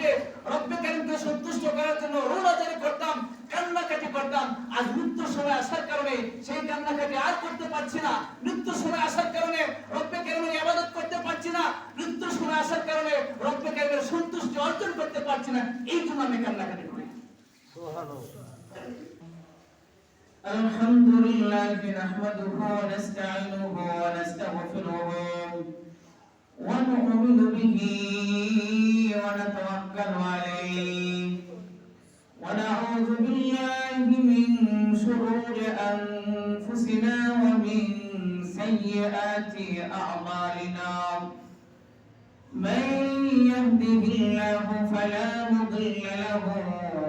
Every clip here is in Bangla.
উঠে রব্বে কারিমকে সন্তুষ্ট করার জন্য রোনাজারি করতাম কান্নাকাটি করতাম আজ মৃত্যুর সময় আসার কারণে সেই কান্নাকাটি আর করতে পারছি না মৃত্যুর সময় আসার কারণে রব্বে কারিমের ইবাদত করতে পারছি না মৃত্যুর সময় আসার কারণে রব্বে কারিমের সন্তুষ্টি অর্জন করতে পারছি না এই জন্য আমি কান্নাকাটি করি الحمد لله نحمده ونستعينه ونستغفره ونؤمن به ونتوكل عليه. ونعوذ بالله من شرور أنفسنا ومن سيئات أعمالنا. من يهده الله فلا مضل له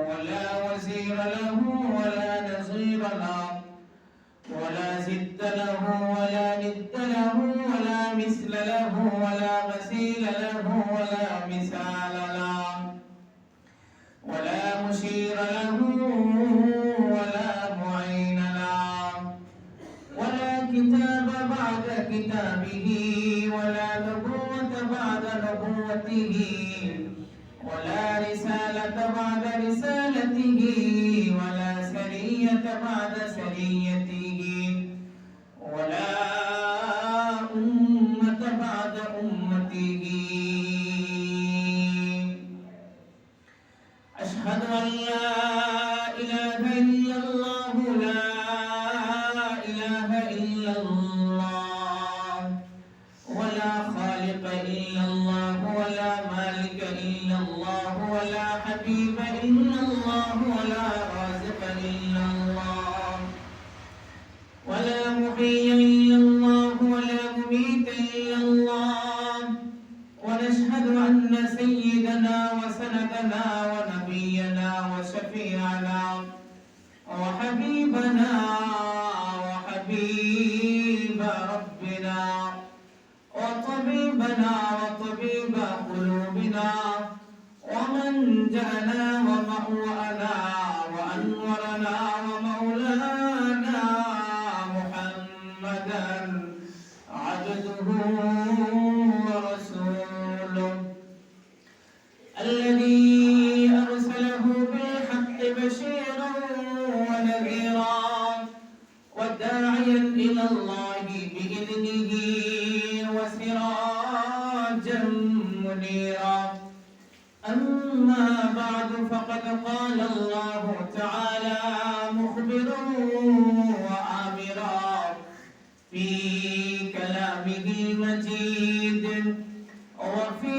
ولا وزير له ولا نظير له. ولا زد له ولا ند له ولا مثل له ولا مثيل له ولا مثال له. ولا مشير له ولا معين له. ولا كتاب بعد كتابه ولا نبوة بعد نبوته. ولا رسالة بعد رسالته ولا سرية بعد سريته ونشهد أن سيدنا وسندنا ونبينا وشفيعنا وحبيبنا وحبيب ربنا وطبيبنا وطبيب قلوبنا ومن جاءنا ومأوانا إلى الله بإذنه وسراجا منيرا. أما بعد فقد قال الله تعالى مخبرا وآمرا في كلامه المجيد وفي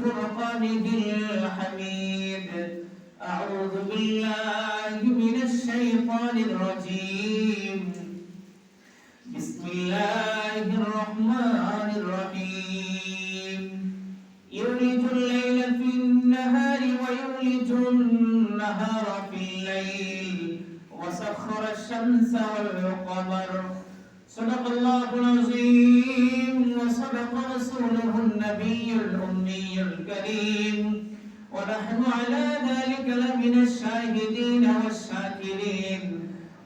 فرقانه الحميد. أعوذ بالله الله الرحمن الرحيم يولج الليل في النهار ويولج النهار في الليل. وسخر الشمس والقمر. صدق الله العظيم. وصدق رسوله النبي الأمي الكريم. ونحن على ذلك لمن الشاهدين والشاكرين.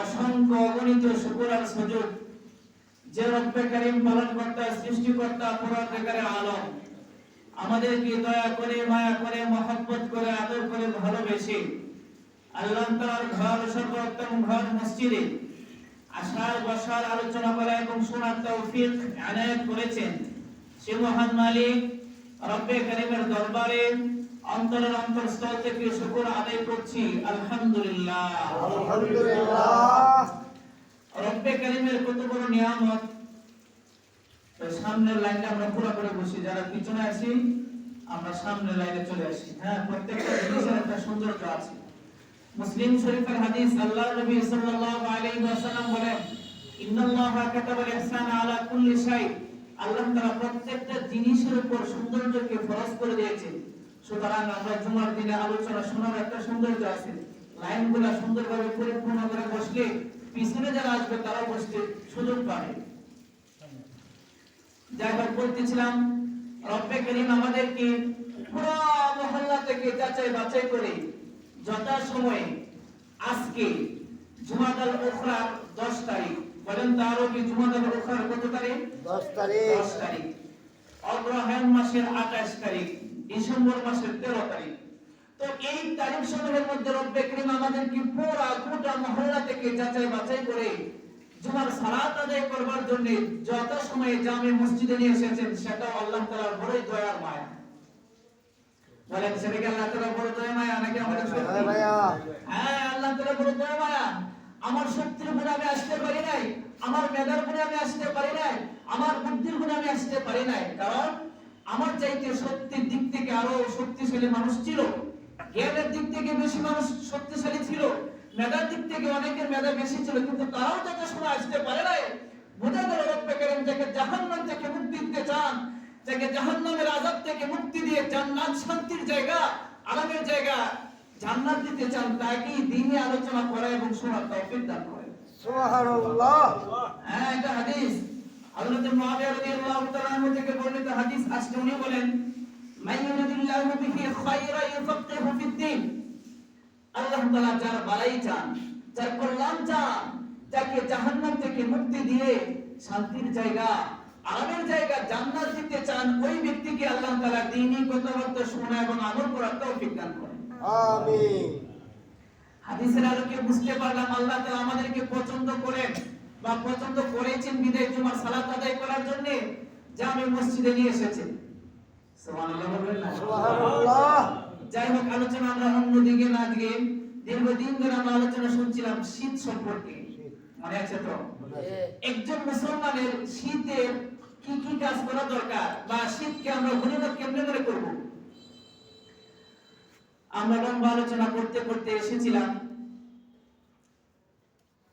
অসংখ্য অগণিত শুকর আর সুযোগ যে রব্বে কারিম পালন কর্তা সৃষ্টিকর্তা পরাধিকারের আলম। আমাদেরকে দয়া করে, মায়া করে, মহব্বত করে, আদর করে, ভালোবেসে আল্লাহ তাআলার ঘর, সর্বোত্তম ঘর মসজিদে আশার বসার, আলোচনা করা এবং শোনার তৌফিক আনায়াত করেছেন। সে মহান মালিক রব্বে কারিমের দরবারে অন্তরের অন্তরস্থল থেকে শুকর আদায় করছি। আলহামদুলিল্লাহ। আলহামদুলিল্লাহ। রব্বে কারিমের কত বড় নিয়ামত সামনের লাইনে আমরা পুরো করে বসি। যারা পিছনে আছি আমরা সামনের লাইনে চলে আসি। হ্যাঁ প্রত্যেকটা জিনিসের একটা সৌন্দর্য আছে। মুসলিম শরীফের হাদিস আল্লাহ নবী সাল্লাল্লাহু আলাইহি ওয়াসাল্লাম বলেন ইন্নাল্লাহা কাতাবাল ইহসানা আলা কুল্লি শাই। আল্লাহ তাআলা প্রত্যেকটা জিনিসের উপর সৌন্দর্যকে ফরজ করে দিয়েছেন। সুতরাং আমরা জুমার দিনে আলোচনা শোনার একটা সৌন্দর্য আছে। লাইনগুলো সুন্দরভাবে পরিপূর্ণ করে বসলে পিছনে যারা আসবে তারা বসতে সুযোগ পাবে। যাই হোক বলতেছিলাম রব্বে করিম আমাদেরকে পুরো মহল্লা থেকে যাচাই বাছাই করে যথা সময়ে আজকে জুমাদাল উখরা 10 তারিখ বলেন তো আরবি জুমাদাল উখরা কত তারিখ? দশ তারিখ। 10 তারিখ। অগ্রহায়ণ মাসের 28 তারিখ। ডিসেম্বর মাসের 13 তারিখ। তো এই তারিখ সমূহের মধ্যে রব্বে করিম আমাদেরকে পুরো গোটা মহল্লা থেকে যাচাই বাছাই করে জুমার সালাত আদায় করবার জন্য যত সময়ে জামে মসজিদে নিয়ে এসেছেন সেটাও আল্লাহ তাআলার বড়ই দয়ার মায়া। বলেন সেটা কি আল্লাহ তাআলার বড় দয়া মায়া নাকি আমাদের হ্যাঁ সত্যি হ্যাঁ আল্লাহ তাআলা বড় দয়া মায়া। আমার শক্তির গুণে আমি আসতে পারি নাই আমার মেধার গুণে আমি আসতে পারি নাই আমার বুদ্ধির গুণে আমি আসতে পারি নাই। কারণ আমার চাইতে শক্তির দিক থেকে আরও শক্তিশালী মানুষ ছিল। জ্ঞানের দিক থেকে বেশি মানুষ শক্তিশালী ছিল। মেধার দিক থেকে অনেকের মেধা বেশি ছিল কিন্তু তারাও যাতে সময় আসতে পারে নাই বোঝা গেল রব্বে করিম যাকে জাহান্নাম থেকে মুক্তি দিতে চান যাকে জাহান্নামের আযাব থেকে মুক্তি দিয়ে জান্নাত শান্তির জায়গা আরামের জায়গা জান্নাত দিতে চান তাকেই দিনে আলোচনা করা এবং শোনার তৌফিক দান করেন। সুবহানাল্লাহ। হ্যাঁ এটা হাদিস। হযরত মুআবিয়া রাদিয়াল্লাহু তাআলা থেকে বর্ণিত হাদিস উনি বলেন বিহি খায়রা ফিদ-দ্বীন। আল্লাহ তাআলা যার বালাই চান যার কল্যাণ চান যাকে জাহান্নাম থেকে মুক্তি দিয়ে শান্তির জায়গা আরামের জায়গা জান্নাত দিতে চান ওই ব্যক্তিকে আল্লাহ তাআলা দ্বীনি কথাবার্তা শোনা এবং আমল করার তৌফিক দান করেন। আমিন। হাদিসের আলোকে বুঝতে পারলাম আল্লাহ তাআলা আমাদেরকে পছন্দ করেন। বা পছন্দ করেছেন বিদায় জুমার সালাত আদায় করার জন্য জামে মসজিদে নিয়ে সুবহানাল্লাহ যাই হোক আলোচনা আমরা অন্যদিকে না দীর্ঘদিন ধরে আমরা আলোচনা শুনছিলাম শীত সম্পর্কে। মনে আছে তো? একজন মুসলমানের শীতে কি কি কাজ করা দরকার বা শীতকে আমরা গণিমত কেমনে করে করব? আমরা লম্বা আলোচনা করতে করতে এসেছিলাম।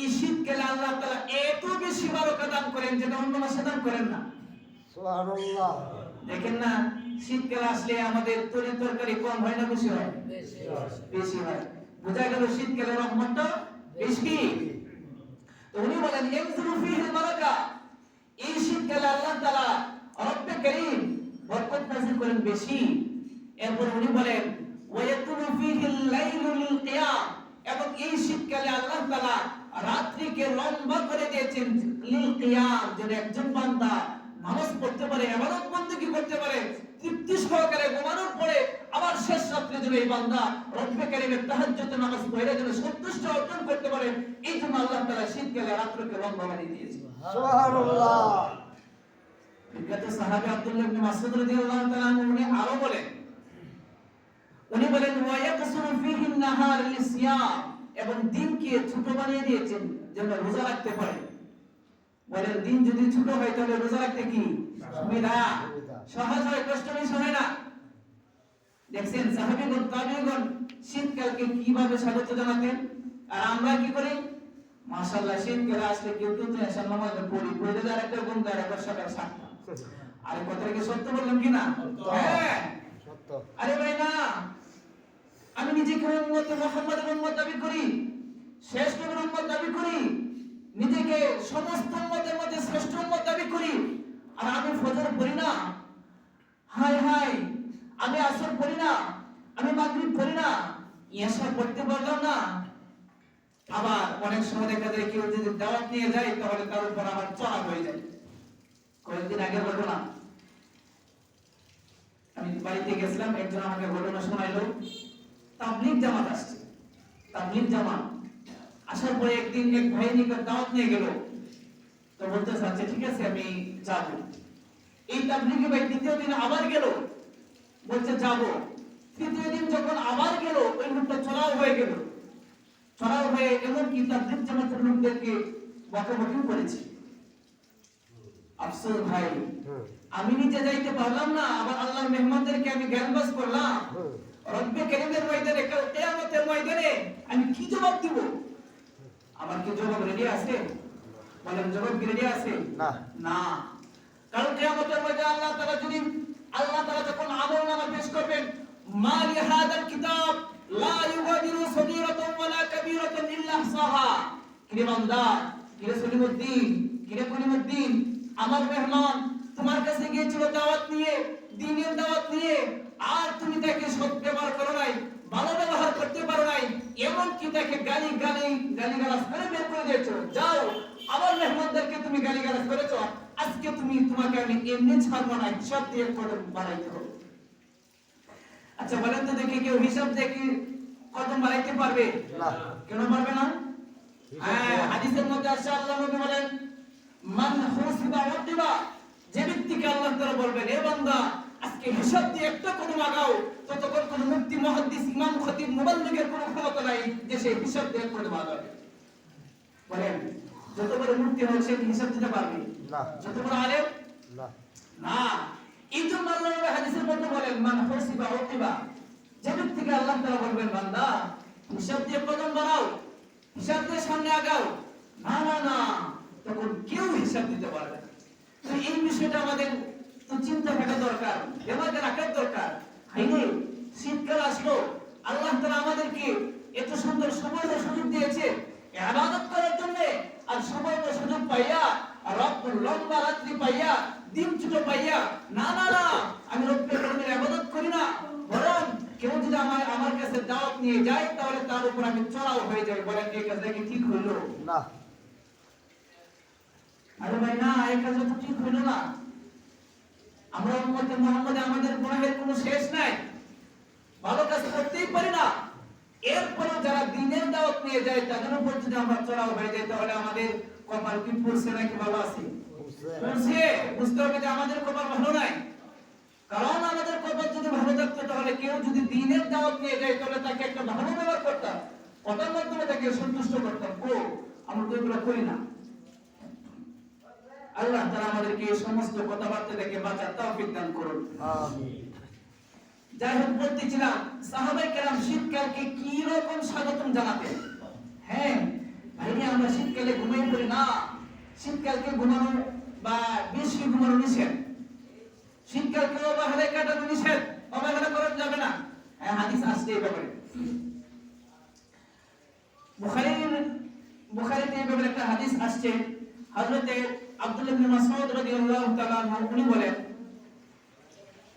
এই শীতকালে আল্লাহ তাআলা এত বেশি বারাকা দান করেন যেটা অন্য মাসে দান করেন না। সুবহানাল্লাহ। দেখেন না শীতকাল আসলে আমাদের তরি তরকারি কম হয় না বেশি হয়? বেশি হয়। বোঝা গেল শীতকালের রহমতটা বেশি। তো উনি বলেন ইয়ানজিলু ফীহিল বারাকা। এই শীতকালে আল্লাহ তাআলা রব্বে করিম বরকত নাযিল করেন বেশি। এরপর উনি বলেন ওয়ায়াতুলু ফীহিল লাইলু লিল কিয়াম। এবং এই শীতকালে আল্লাহ তাআলা রাত্রিকে লম্বা করে দিয়েছেন যেন একজন বান্দা। মানুষ করতে পারে ইবাদত বندگی করতে পারে তৃপ্তি সহকারে ঘুমানোর পরে আবার শেষ রাত্রে যেন এই বান্দা রব্বে তাহার তাহাজ্জুদ নামাজ পড়ে যেন সন্তুষ্ট অর্জন করতে পারে এই জন্য আল্লাহ তাআলা শীতকালে রাত্রকে লম্বা বানিয়ে দিয়েছে বিখ্যাত আব্দুল্লাহ ইবনে মাসউদ রাদিয়াল্লাহু তাআলা উনি আরও বলেন। উনি বলেন ওয়া ইয়াকসুরু আন-নাহার লিসিয়াম। এবং দিনকে ছোট বানিয়ে দিয়েছেন যেন রোজা রাখতে পারে। বলেন দিন যদি ছোট হয় তাহলে রোজা রাখতে কি? সুবিধা। সহজ হয় কষ্ট বেশি হয় না। দেখছেন সাহাবীগণ তাবিগণ শীতকালকে কীভাবে স্বাগত জানাতেন? আর আমরা কি করি? মাশাআল্লাহ শীতকালে আসলে কেউ নামাজ পড়ি পড়ে যার একটা গুণ দেয় একবার সকাল সাতটা। আরে কথাটা কি সত্য বললাম কি না? হ্যাঁ। সত্য। আরে ভাই না। আমি নিজেকে উম্মত মুহাম্মাদের উম্মত দাবি করি শ্রেষ্ঠ নবীর উম্মত দাবি করি, নিজেকে সমস্ত উম্মতের মধ্যে শ্রেষ্ঠ উম্মত দাবি করি। আর আমি ফজর পড়ি না। হাই হাই আমি আসর পড়ি না, আমি মাগরিব পড়ি না ইয়াশা পড়তে পারলাম না। আবার অনেক সময় দেখা যায় কেউ যদি দাওয়াত নিয়ে যায়, তাহলে তার উপর আমার চড়া হয়ে যায়। কয়েকদিন আগে ঘটনা। আমি বাড়িতে গেছিলাম, একজন আমাকে ঘটনা শোনাইলো। তাবলিগ জামাত আসছে। তাবলিগ জামাত আসার পরে একদিন এক ভাই নিকট দাওয়াত নিয়ে গেল। তো বলতে আচ্ছা ঠিক আছে আমি যাব। এই তাবলিগে ভাই দ্বিতীয় দিন আবার গেল। বলছে যাব। তৃতীয় দিন যখন আবার গেল ওই লোকটা চড়াও হয়ে গেল। চড়াও হয়ে এমন কি তাবলিগ জামাতের লোকদেরকে বকাবকি করেছে। আফসোস ভাই আমি নিজে যাইতে পারলাম না আবার আল্লাহর মেহমানদেরকে আমি জ্ঞানবাস করলাম। রব্বে কারীমের ময়দানে কিয়ামতের ময়দানে আমি কি জবাব দিব? আমার কি জবাব রেডি আছে? বলেন জবাব কি রেডি আছে? না। না। কারণ কিয়ামতের ময়দানে আল্লাহ তাআলা যদি আল্লাহ তাআলা যখন আমলনামা পেশ করবেন মা লি হাদাল কিতাব লা ইউগাদিরু সগীরাতান ওয়ালা কাবীরাতান ইল্লা আহসাহা। কিরে বান্দা কিরে সলিমউদ্দিন কিরে কলিমউদ্দিন আমার মেহমান তোমার কাছে গিয়েছিল দাওয়াত নিয়ে দিনের দাওয়াত নিয়ে আর তুমি তাকে সৎ ব্যবহার করো নাই ভালো ব্যবহার করতে পারো নাই এমন কি তাকে গালি গালি গালি গালাজ করে বের করে দিয়েছ। যাও আবার মেহমানদেরকে তুমি গালি গালাজ করেছ আজকে তুমি তোমাকে আমি এমনি ছাড়বো না হিসাব দিয়ে কদম বাড়াইতে হবে। আচ্ছা বলেন তো দেখি কেউ হিসাব দেখি কদম বাড়াইতে পারবে? কেন পারবে না? হ্যাঁ। হাদিসের মধ্যে আসছে আল্লাহ নবী বলেন মান হুসিবা ওয়াতিবা যে ব্যক্তিকে আল্লাহ তাআলা বলবেন এ বান্দা আজকে হিসাব দিয়ে একটা কোনো লাগাও ততক্ষণ কোনো মুফতি মুহাদ্দিস ইমাম খতিব মুবাল্লিগের কোনো ক্ষমতা নাই যে সেই হিসাব দিয়ে করে লাগাবে বলেন যত বড় মুফতি হোক সে হিসাব দিতে পারবে? না। যত বড় আলেম? না। না। এই জন্য আল্লাহ হাদিসের মধ্যে বলেন মান হুসিবা ওয়াতিবা যে ব্যক্তিকে আল্লাহ তাআলা বলবেন বান্দা হিসাব দিয়ে কদম বাড়াও হিসাব দিয়ে সামনে আগাও। না না না। তখন কেউ হিসাব দিতে পারবে না। তো এই বিষয়টা আমাদের চিন্তা থাকা দরকার এবারে রাখার দরকার। শীতকাল আসলো আল্লাহ তাআলা আমাদেরকে এত সুন্দর সময় ও সুযোগ দিয়েছে ইবাদত করার জন্য আর সময় ও সুযোগ পাইয়া রব লম্বা রাত্রি পাইয়া দিন ছোট পাইয়া না না না আমি রব্বের কারণে ইবাদত করি না বরং কেউ যদি আমার আমার কাছে দাওয়াত নিয়ে যায় তাহলে তার উপর আমি চড়াও হয়ে যাই বলেন এই কাজটা কি ঠিক হইল? না। আরে ভাই না এই কাজটা তো ঠিক হইল না। আমরা উম্মতে মুহাম্মাদে, আমাদের গুনাহের কোনো শেষ নাই। ভালো কাজ করতেই পারি না। এরপরে যারা দিনের দাওয়াত নিয়ে যায় তাদের উপর যদি আমরা চড়াও হয়ে যায় তাহলে আমাদের কপাল কি পড়ছে নাকি ভালো আছে? পড়ছে। বুঝতে হবে যে আমাদের কপাল ভালো নাই। কারণ আমাদের কপাল যদি ভালো থাকতো, তাহলে কেউ যদি দিনের দাওয়াত নিয়ে যায়, তাহলে তাকে একটা ভালো ব্যবহার করতাম। কথার মাধ্যমে তাকে সন্তুষ্ট করতাম। ও আমরা তো এগুলো করি না। আল্লাহ তারা আমাদেরকে এই সমস্ত কথাবার্তা থেকে বাঁচার তৌফিক দান করুন। যাই হোক, বলতেছিলাম সাহাবাই কেরাম শীতকালকে কি রকম স্বাগতম জানাতেন হ্যাঁ ভাইরে আমরা শীতকালে ঘুমিয়ে পড়ি না। শীতকালকে ঘুমানো বা বেশি ঘুমানো নিষেধ। শীতকালকে অবহেলায় কাটানো নিষেধ। অবহেলা করা যাবে না। হ্যাঁ হাদিস আসছে এই ব্যাপারে। বুখারীর বুখারীতে এই ব্যাপারে একটা হাদিস আসছে। হযরতে ইবনে মাসউদ রাদিয়াল্লাহু তাআলা উনি বলেন,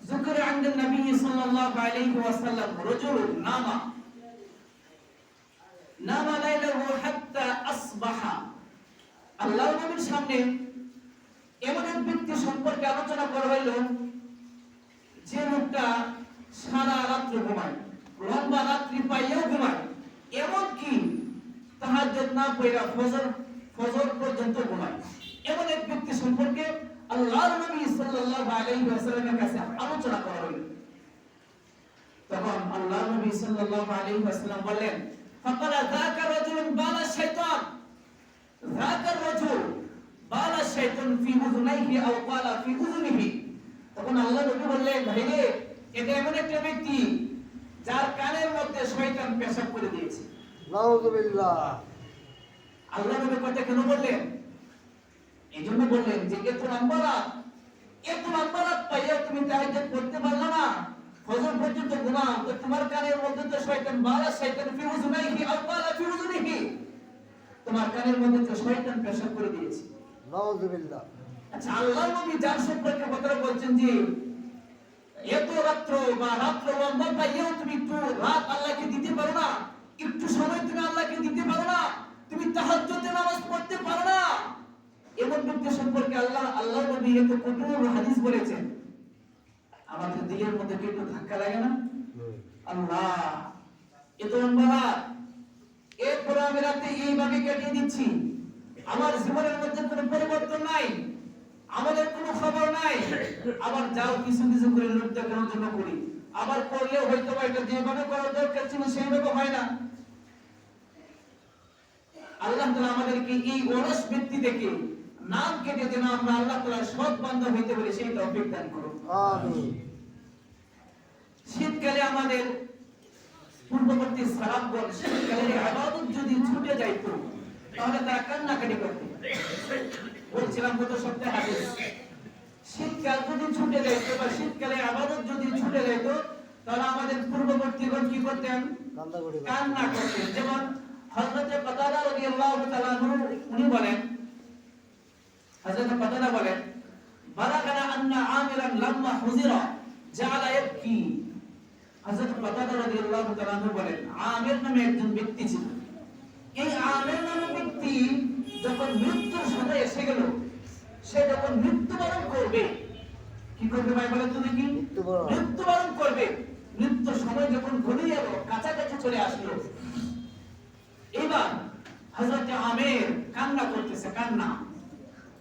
যুকর আল্লাহ নবীর সামনে এমন এক ব্যক্তি সম্পর্কে আলোচনা করা হইল, যে লোকটা সারা রাত্র ঘুমায়, লম্বা রাত্রি পাইয়াও ঘুমায় এমন কি তাহাজ্জুদ না পড়া ফজর ফজর পর্যন্ত ঘুমায়। এমন এক ব্যক্তি সম্পর্কে আল্লাহর নবী সাল্লাল্লাহু আলাইহি ওয়াসাল্লামের কাছে আলোচনা করা হইল তখন আল্লাহর নবী সাল্লাল্লাহু আলাইহি ওয়াসাল্লাম বললেন ফাকালা যাকা রাজুলুন বালা শাইতান? যাকা রাজুল বালা শাইতান ফি উযুনাইহি আও ক্বালা ফি উযুনিহি? তখন আল্লাহ নবী বললেন ভাই রে এটা এমন একটা ব্যক্তি যার কানের মধ্যে শয়তান পেশাব করে দিয়েছে। নাউজুবিল্লাহ। আল্লাহ নবী কথা কেন বললেন? এই জন্য বললেন যে এত নাম্বারাত এত নাম্বারাত পাইয়া তুমি তাহাজ্জুদ করতে পারলে না। ফজর পর্যন্ত ঘুমাও। তো তোমার কানের মধ্যে তো শয়তান বালা শয়তান উযুনিহি তোমার কানের মধ্যে তো শয়তান পেশাব করে দিয়েছে। নাউজুবিল্লাহ। আচ্ছা আল্লাহ নবী যার সম্পর্কে কথাটা বলছেন যে এত রাত্র বা রাত্র লম্বা পাইয়েও তুমি একটু রাত আল্লাহকে দিতে পারো না। একটু সময় তুমি আল্লাহকে দিতে পারো না। তুমি তাহাজ্জুদে নামাজ পড়তে পারো না। এমন ব্যক্তি সম্পর্কে আল্লাহ আল্লাহ নবী এত কঠোর হাদিস বলেছেন। আমাদের দিলের মধ্যে কি একটু ধাক্কা লাগে না? আল্লাহ, এত রাত এরপরে আমি রাতে এইভাবে কেটে দিচ্ছি। আমার জীবনের মধ্যে কোনো পরিবর্তন নাই। আমাদের কোনো খবর নাই। আবার যাও কিছু কিছু করে লোক দেখানোর জন্য করি। আবার করলেও হয়তো বা এটা যেভাবে করার দরকার ছিল সেইভাবে হয় না। আল্লাহ তাআলা আমাদেরকে এই অলস ব্যক্তি থেকে নাম কেটে যেন আমরা আল্লাহ তাআলার সৎ বান্ধব হইতে পারি সেই তৌফিক দান করুন। শীতকালে আমাদের পূর্ববর্তী সালাফগণ শীতকালে ইবাদত যদি ছুটে যাইতো তাহলে তারা কান্নাকাটি করত। বলছিলাম গত সপ্তাহে হাদিস শীতকাল যদি ছুটে যাইতো বা শীতকালে আবাদত যদি ছুটে যাইতো তাহলে আমাদের পূর্ববর্তীগণ কি করতেন? কান্না করতেন। যেমন হযরতে কাতাদা রাদিয়াল্লাহু তাআলা উনি বলেন হযরতে কাতাদা বলেন বালাগানা আন্না আমিরান লাম্মা হুজিরা জাআলা ইয়াবকি হযরত কাতাদা রাদিয়াল্লাহু তাআলা বলেন আমির নামে একজন ব্যক্তি ছিল। এই আমির নামে ব্যক্তি যখন মৃত্যুর সময় এসে গেল সে যখন মৃত্যুবরণ করবে কি করবে ভাই বলেন তো দেখি? মৃত্যুবরণ। করবে। মৃত্যুর সময় যখন ঘনিয়ে এলো কাছাকাছি চলে আসলো। এবার হযরত আমির কান্না করতেছে কান্না।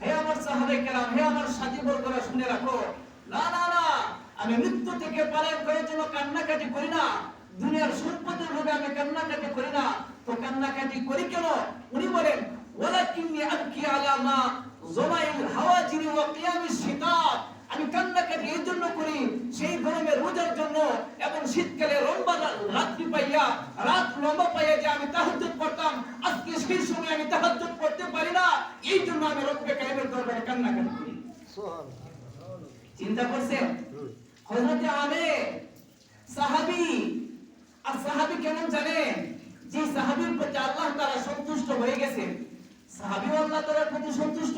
হে আমার সাহাবে কেরাম হে আমার সাথী বর্গরা শুনে রাখো। না না না, আমি মৃত্যু থেকে পালন করার জন্য কান্নাকাটি করি না, দুনিয়ার সম্পদের লোভে আমি কান্নাকাটি করি না। তো কান্নাকাটি করি কেন? উনি বলেন, ওয়ালাকিন্নি আবকি আলা মা জমাইল হাওয়াজিরি ওয়া কিয়ামিশ শিতাত আমি কান্নাকাটি এই জন্য করি, সেই গরমে রোজার জন্য এবং শীতকালে লম্বা রাত্রি পাইয়া, রাত লম্বা পাইয়া যে আমি তাহাজ্জুদ করতাম, আজকে সেই সময় আমি তাহাজ্জুদ করতে পারি না। এই জন্য আমি রব্বে কারিমের দরবারে কান্নাকাটি করি। চিন্তা করছেন। হযরতে আমির সাহাবী, আর সাহাবী কেমন জানেন? যে সাহাবীর প্রতি আল্লাহ তাআলা সন্তুষ্ট হয়ে গেছেন। সাহাবী আল্লাহ তাআলার প্রতি সন্তুষ্ট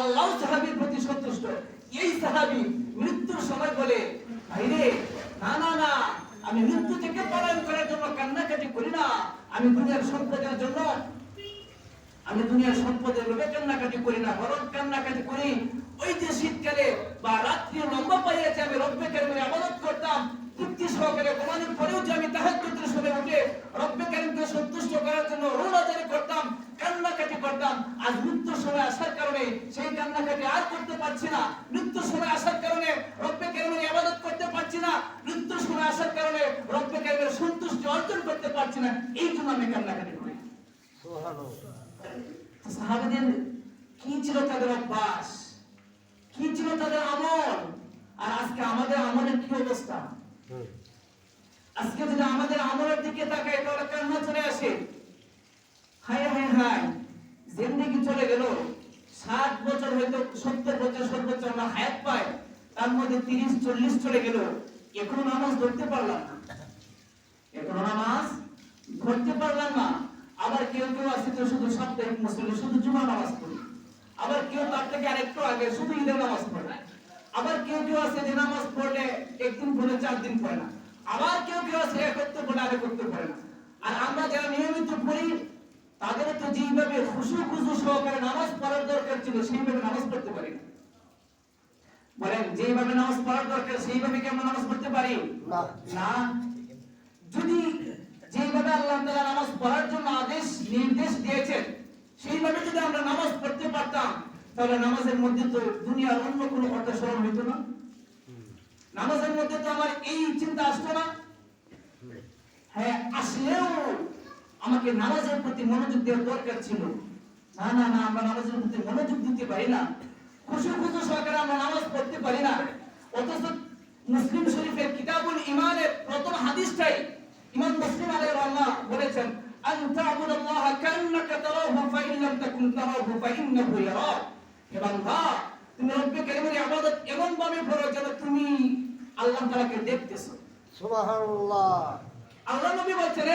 আল্লাহ সাহাবীর প্রতি সন্তুষ্ট। এই সাহাবী মৃত্যুর সময় বলে, ভাইরে, না না না, আমি মৃত্যু থেকে পলায়ন করার জন্য কান্নাকাটি করি না। আমি দুনিয়ার সম্পদের জন্য, আমি দুনিয়ার সম্পদের লোভে কান্নাকাটি করি না বরং কান্নাকাটি করি। ওই যে শীতকালে বা রাত্রি লম্বা পাইয়াছে, আমি রব্বে কারিমের আবাদত করতাম। তৃপ্তি সহকারে পরেও যে আমি উঠে রব্বে সন্তুষ্ট করার জন্য রোনাজারি করতাম, কান্নাকাটি করতাম। আজ মৃত্যুর সময় আসার কারণে সেই কান্নাকাটি আর করতে পারছি না মৃত্যুর সময় আসার কারণে রব্বে কারিমের ইবাদত করতে পারছি না মৃত্যুর সময় আসার কারণে রব্বে কারিমের সন্তুষ্টি অর্জন করতে পারছি না, এই জন্য আমি কান্নাকাটি করি। সাহাবাদের কি ছিল তাদের অভ্যাস? কি ছিল তাদের আমল? আর আজকে আমাদের আমলের কি অবস্থা? আজকে যদি আমাদের আমলের দিকে তাকাই, তাহলে কান্না চলে আসে। হায় হায় হায়, জিন্দেগি চলে গেল। ষাট বছর হয়তো সত্তর বছর সর্বোচ্চ আমরা হায়াত পাই, তার মধ্যে তিরিশ, চল্লিশ চলে গেল। এখনও নামাজ ধরতে পারলাম না। ধরতে পারলাম না। আবার কেউ কেউ আছে তো শুধু সাপ্তাহিক মুসলিম শুধু জুমা নামাজ পড়ি। আবার কেউ তার থেকে আরেকটু আগে শুধু ঈদের নামাজ পড়ে। আবার কেউ কেউ আছে যে নামাজ পড়লে একদিন পড়ে চার দিন পড়ে না। আবার কেউ কেউ আছে এক করতে পড়ে আরেক করতে পারে না। আর আমরা যারা নিয়মিত পড়ি তাদের তো যেইভাবে খুশু খুশু সহকারে নামাজ পড়ার দরকার ছিল সেইভাবে নামাজ পড়তে পারি না। বলেন যেইভাবে নামাজ পড়ার দরকার সেইভাবে কি আমরা নামাজ পড়তে পারি? না। যদি যেইভাবে আল্লাহ তাআলা নামাজ পড়ার জন্য আদেশ, নির্দেশ দিয়েছেন, সেইভাবে যদি আমরা নামাজ পড়তে পারতাম, তাহলে নামাজের মধ্যে তো দুনিয়ার অন্য কোনো কথা স্মরণ হইতো না। নামাজের মধ্যে তো আমার এই চিন্তা আসতো না। হ্যাঁ আসলেও আমাকে নামাজের প্রতি মনোযোগ দেওয়ার দরকার ছিল। না না না, আমরা নামাজের প্রতি মনোযোগ দিতে পারি না। খুশি খুশি সহকারে আমরা নামাজ পড়তে পারি না। অথচ মুসলিম শরীফের কিতাবুল ইমানের প্রথম হাদিসটাই ইমাম মুসলিম আলাইহির বলেছেন আন তা'বুদাল্লাহ কান্নাকা তারাহু ফাইন লাম তাকুন তারাহু ইয়ারাক। হে বান্দা তুমি রব্বে কারিমের ইবাদত এমন ভাবে করো যেন তুমি আল্লাহ তাআলাকে দেখতেছো। সুবহানাল্লাহ। আল্লাহ নবী বলছেন "এ